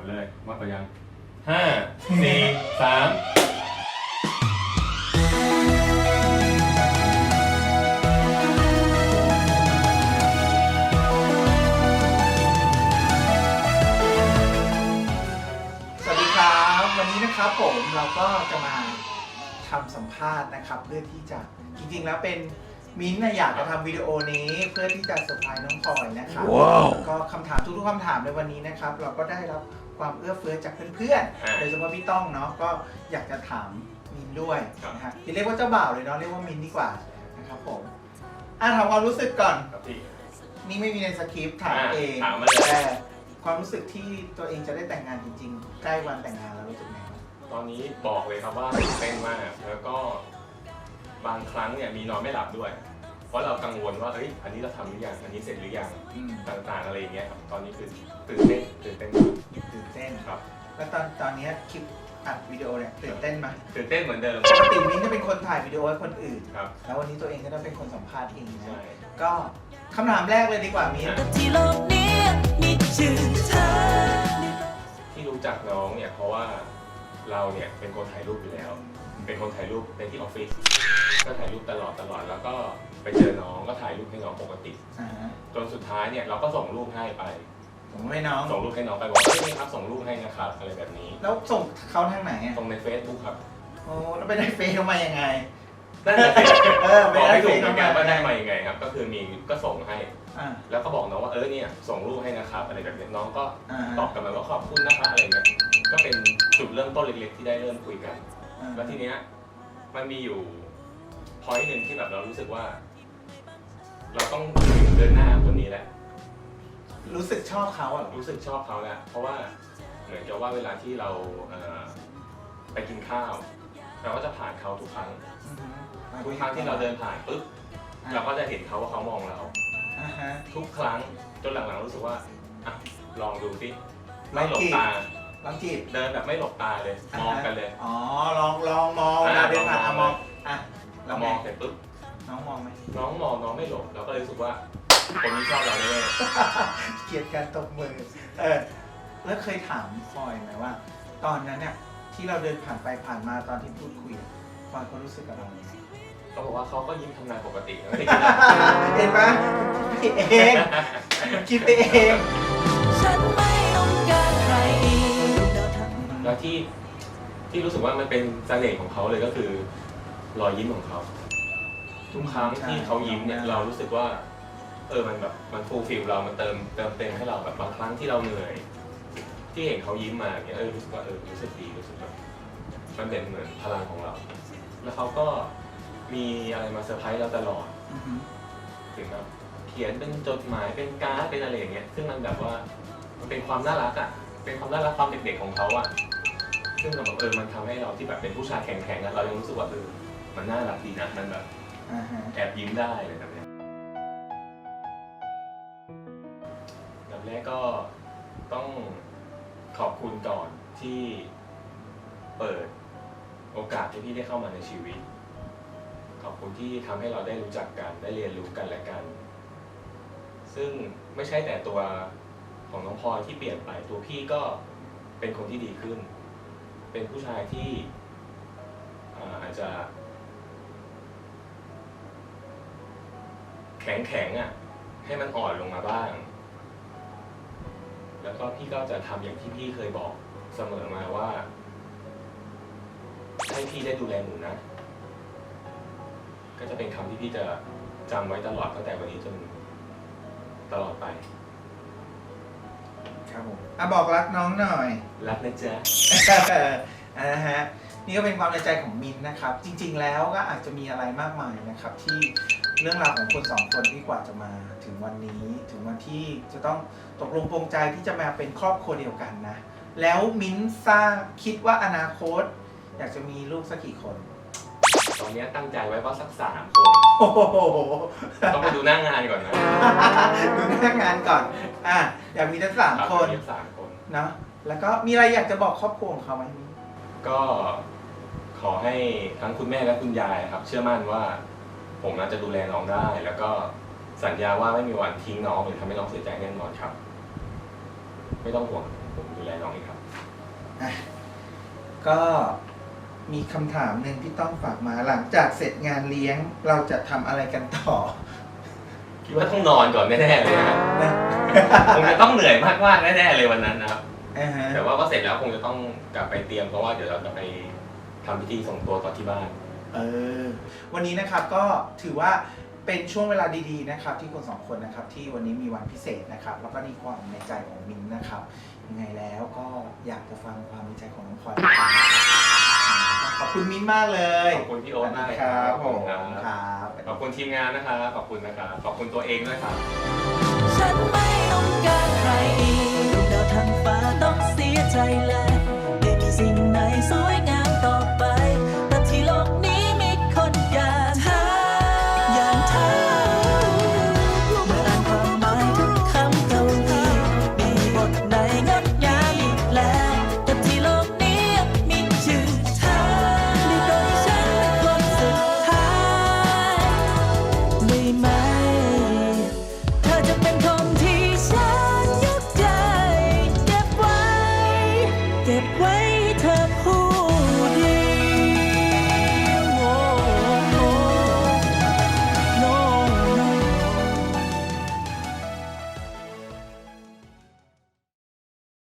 ดเลยว่าไปยังห้าสี่สามสวัสดีครับ วันนี้นะครับผมเราก็จะมาทำสัมภาษณ์นะครับ เพื่อที่จะจริงๆแล้วเป็นมิ้นท์น่ะอยากจะทำวิดีโอนี้เพื่อที่จะเซอร์ไพรส์น้องพลอยนะครับแล้วก็คำถามทุกๆคำถามในวันนี้นะครับ เราก็ได้รับ ความเอื้อเฟื้อจากเพื่อนๆโดยเฉพาะพี่ต้องเนาะก็อยากจะถามมิ้นท์ด้วยนะฮะอย่าเรียกว่าเจ้าบ่าวเลยเนาะเรียกว่ามิ้นท์ดีกว่านะครับผมอะถามความรู้สึกก่อนครับพี่นี่ไม่มีในสคริปต์ถามอะเองถามมาเลยแต่ความรู้สึกที่ตัวเองจะได้แต่งงานจริงๆ ใกล้วันแต่งงานแล้วรู้สึกไงบ้างตอนนี้บอกเลยครับว่าตื่นเต้นมากแล้วก็บางครั้งเนี่ยมีนอนไม่หลับด้วย เพราะเรากังวลว่าเอ้ยอันนี้เราทำหรือยังอันนี้เสร็จหรือยังอืมต่างๆอะไรอย่างเงี้ยครับตอนนี้คือตื่นเต้นตื่นเต้นมากตื่นเต้นครับ แล้วตอนตอนเนี้ยคลิปอัดวิดีโอเนี่ยตื่นเต้นไหมตื่นเต้นเหมือนเดิมปกติมิ้นท์จะเป็นคนถ่ายวิดีโอให้คนอื่น ครับแล้ววันนี้ตัวเองก็ต้องเป็นคนสัมภาษณ์เองใช่นะก็คำถามแรกเลยดีกว่ามิ้นท์ที่โลกนี้มีชื่อเธอ ที่รู้จักน้องเนี่ยเพราะว่า เราเนี่ยเป็นคนถ่ายรูปอยู่แล้ว เป็นคนถ่ายรูปในที่ออฟฟิศก็ถ่ายรูปตลอดตลอดแล้วก็ไปเจอน้องก็ถ่ายรูปให้น้องปกติ อ่าฮะจนสุดท้ายเนี่ยเราก็ส่งรูปให้ไป ผมไม่น้อง ส่งรูปให้น้องไปบอกว่าเฮ้ยนี่ครับส่งรูปให้นะครับอะไรแบบนี้แล้วส่งเขาทางไหนอะส่งใน Facebook ครับโอ้แล้วไปได้เฟซเข้ามายังไง นั่นแหละสิเออบอกไม่ถูกเหไปมือนกันได้ว่าเฟซได้มายังไงครับ ก็คือมีก็ส่งให้ อ่าแล้วก็บอกน้องว่าเออเนี่ยส่งรูปให้นะครับอะไรแบบนี้น้องก็อ่าตอบกลับมาว่าขอบคุณนะคะอะไรเงี้ย ก็เป็นจุดเริ่มต้นเล็กๆ ที่ได้เริ่มคุยกันอ่าแล้วทีเนี้ยมันมีอยู่พอยต์หนึ่งที่แบบเรารู้สึกว่า เราต้องเดินหน้าคนนี้แหละ รู้สึกชอบเขาอะรู้สึกชอบเขาแหละเพราะว่าเหมือนกับว่าเวลาที่เราเอ่อไปกินข้าว เราก็จะผ่านเขาทุกครั้งอือฮึทุกครั้งที่เราเดินผ่านปุ๊บเราก็จะเห็นเขาว่าเขามองเราอ่าฮะทุกครั้งจนหลังๆรู้สึกว่าอะลองดูสิลไม่องหลบจีบตา ลองจีบ เดินแบบไม่หลบตาเลย มองกันเลย อ๋อ ลองลองมองอ่านะเดินผ่านลอะองมมอองง อะเราเรามมอองงเสร็จปุ๊บ น้องมองไหม น้องมองน้องไม่หลบ เราก็เลยรู้สึกว่า คนนี้ชอบเราแน่เกลียดการตบมือ เออ แล้วเคยถามฟอยไหมว่า ตอนนั้นเนี่ยที่เราเดินผ่านไปผ่านมาตอนที่พูดคุยฟอยเขารู้สึกกับเรายังไงเขาบอกว่าเขาก็ยิ้มทำงานปกติไม่ได้คิดอะไร เห็นไหมคิดเองคิดไปเอง ที่ที่รู้สึกว่ามันเป็นเสน่ห์ของเขาเลยก็คือ รอยยิ้มของเขา ทุกครั้งที่เขายิ้มเนี่ยเรารู้สึกว่า เออมันแบบมันฟูลฟิลเรา มันเติมเติมเต็มให้เราแบบบางครั้งที่เราเหนื่อย ที่เห็นเขายิ้มมาเนี่ยเออรู้สึกว่าเออรู้สึกดีรู้สึกแบบมันเป็นเหมือนพลังของเรา แล้วเขาก็มีอะไรมาเซอร์ไพรส์เราตลอดอือฮึถึงแบบเขียนเป็นจดหมายเป็นการ์ดเป็นอะไรอย่างเงี้ยซึ่งมันแบบว่ามันเป็นความน่ารักอะเป็นความน่ารักความเด็กๆของเขาอะ ซึ่งแบบเออมันทำให้เราที่แบบเป็นผู้ชายแข็งๆอะเรายังรู้สึกว่าเออมันน่ารักดีนะมันแบบอ่าฮะแอบยิ้มได้อะไรแบบเนี้ยอันดับแรกก็ต้องขอบคุณก่อนที่เปิดโอกาสให้พี่ได้เข้ามาในชีวิต ขอบคุณที่ทำให้เราได้รู้จักกันได้เรียนรู้กันและกัน ซึ่งไม่ใช่แต่ตัวของน้องพลอยที่เปลี่ยนไปตัวพี่ก็เป็นคนที่ดีขึ้น เป็นผู้ชายที่อาจจะ แข็งแข็งๆอะให้มันอ่อนลงมาบ้าง แล้วก็พี่ก็จะทำอย่างที่พี่เคยบอกเสมอมาว่าให้พี่ได้ดูแลหนูนะ ก็จะเป็นคำที่พี่จะจำไว้ตลอดตั้งแต่วันนี้จนตลอดไป ครับผมอะบอกรักน้องหน่อย รักนะจ๊ะอ่านะฮะนี่ก็เป็นความในใจของมินนะครับ จริง ๆ แล้วก็อาจจะมีอะไรมากมายนะครับ ที่เรื่องราวของคนสองคนที่กว่าจะมาถึงวันนี้ ถึงวันที่จะต้องตกลงปรงใจที่จะมาเป็นครอบครัวเดียวกันนะ แล้วมินทราบคิดว่าอนาคต อยากจะมีลูกสักกี่คน ตอนนี้ตั้งใจไว้ว่าสักสามคน โอ้โหต้องไปดูหน้างานก่อนนะดูหน้างานก่อน อะอยากมีทั้งสามรับคนเรียกสามคนเนาะแล้วก็มีอะไรอยากจะบอกครอบครัวของเขาไหมมิ้นก็ขอให้ทั้งคุณแม่และคุณยายครับ เชื่อมั่นว่า ผมน่าจะดูแลน้องได้ แล้วก็สัญญาว่าไม่มีวันทิ้งน้องหรือทำให้น้องเสียใจแน่นอนครับ ไม่ต้องห่วงผมดูแลน้องเองครับอะก็ มีคำถามหนึ่งที่ต้องฝากมาหลังจากเสร็จงานเลี้ยงเราจะทำอะไรกันต่อคิดว่าต้องนอนก่อนแน่ๆเลยนะครับนะคงจะต้องเหนื่อยมากๆแน่ๆเลยวันนั้นนะครับ อ่าฮะแต่ว่าก็เสร็จแล้วคงจะต้องกลับไปเตรียมเพราะว่าเดี๋ยวเราจะไปทำพิธีส่งตัวต่อที่บ้าน เออวันนี้นะครับก็ถือว่าเป็นช่วงเวลาดีๆนะครับ ที่คนสองคนนะครับที่วันนี้มีวันพิเศษนะครับแล้วก็นี่ความในใจของมินท์นะครับยังไงแล้วก็อยากจะฟังความในใจของน้องพลอยนะครับ ขอบคุณมิ้นท์มากเลยขอบคุณพี่โอ๊ตมากเลยคครัรับบผมขอบคุณคครับรับ ขอบคุณทีมงานนะครับ ขอบคุณนะครับ ขอบคุณตัวเองด้วยครับ ฉันไม่